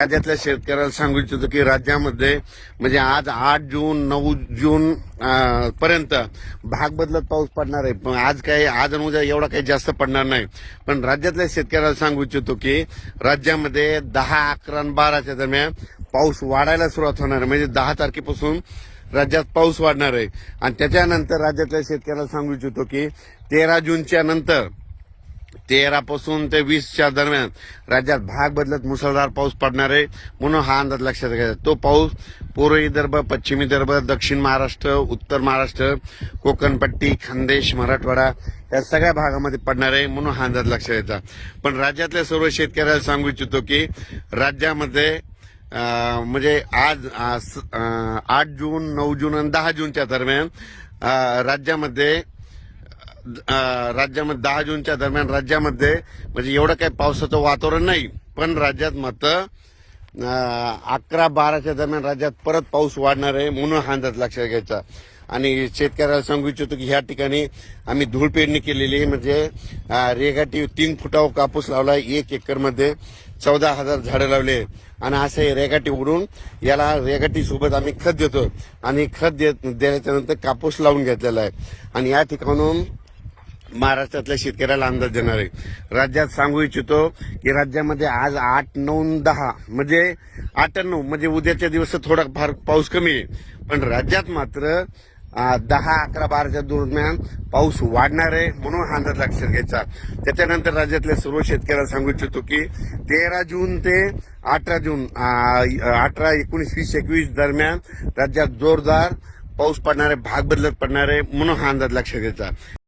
राज्यातल्या शेतकऱ्याला सांगू इच्छितो की राज्यामध्ये म्हणजे आज आठ जून नऊ जून पर्यंत भाग बदलत पाऊस पडणार आहे. पण आज काही आज आणि उद्या एवढा काही जास्त पडणार नाही. पण राज्यातल्या शेतकऱ्याला सांगू इच्छितो की राज्यामध्ये दहा अकरा आणि बाराच्या दरम्यान पाऊस वाढायला सुरुवात होणार आहे. म्हणजे दहा तारखेपासून राज्यात पाऊस वाढणार आहे. आणि त्याच्यानंतर राज्यातल्या शेतकऱ्याला सांगू इच्छितो की तेरा जूनच्या नंतर तेरा पासून ते वीसच्या दरम्यान राज्यात भाग बदलत मुसळधार पाऊस पडणार आहे म्हणून हा अंदाज लक्षात घ्यायचा तो पाऊस पूर्व विदर्भ पश्चिम विदर्भ दक्षिण महाराष्ट्र उत्तर महाराष्ट्र कोकणपट्टी खानदेश मराठवाडा या सगळ्या भागामध्ये पडणार आहे म्हणून हा अंदाज लक्षात घ्यायचा पण राज्यातल्या सर्व शेतकऱ्याला सांगू इच्छितो की राज्यामध्ये म्हणजे आज स- आठ जून नऊ जून आणि दहा जूनच्या दरम्यान राज्यामध्ये राज्यामध्ये दहा जूनच्या दरम्यान राज्यामध्ये म्हणजे एवढं काही पावसाचं वातावरण नाही पण राज्यात मात्र अकरा बाराच्या दरम्यान राज्यात परत पाऊस वाढणार आहे म्हणून हा अंदाज लक्षात घ्यायचा. आणि शेतकऱ्याला सांगू इच्छितो की ह्या ठिकाणी आम्ही धूळ पेरणी केलेली आहे म्हणजे रेघाटी तीन फुटावर कापूस लावला एक एकरमध्ये. चौदा हजार झाडं लावले आणि असे रेघाटी उडून याला रेघाटीसोबत आम्ही खत देतो. आणि खत देत दिल्याच्यानंतर कापूस लावून घेतलेला आहे. आणि या ठिकाणून महाराष्ट्रातल्या शेतकऱ्याला अंदाज देणार आहे. राज्यात सांगू इच्छितो की राज्यामध्ये आज आठ नऊ दहा म्हणजे आठ नऊ म्हणजे उद्याच्या दिवस थोडा फार पाऊस कमी आहे. पण राज्यात मात्र दहा अकरा बाराच्या दरम्यान पाऊस वाढणार आहे म्हणून हा अंदाज लक्षात घ्यायचा. त्याच्यानंतर राज्यातल्या सर्व शेतकऱ्याला सांगू इच्छितो की तेरा जून ते अठरा जून अठरा एकोणीस वीस एकवीस दरम्यान राज्यात जोरदार पाऊस पडणार आहे भाग बदलत पडणार आहे म्हणून हा अंदाज लक्षात घ्यायचा.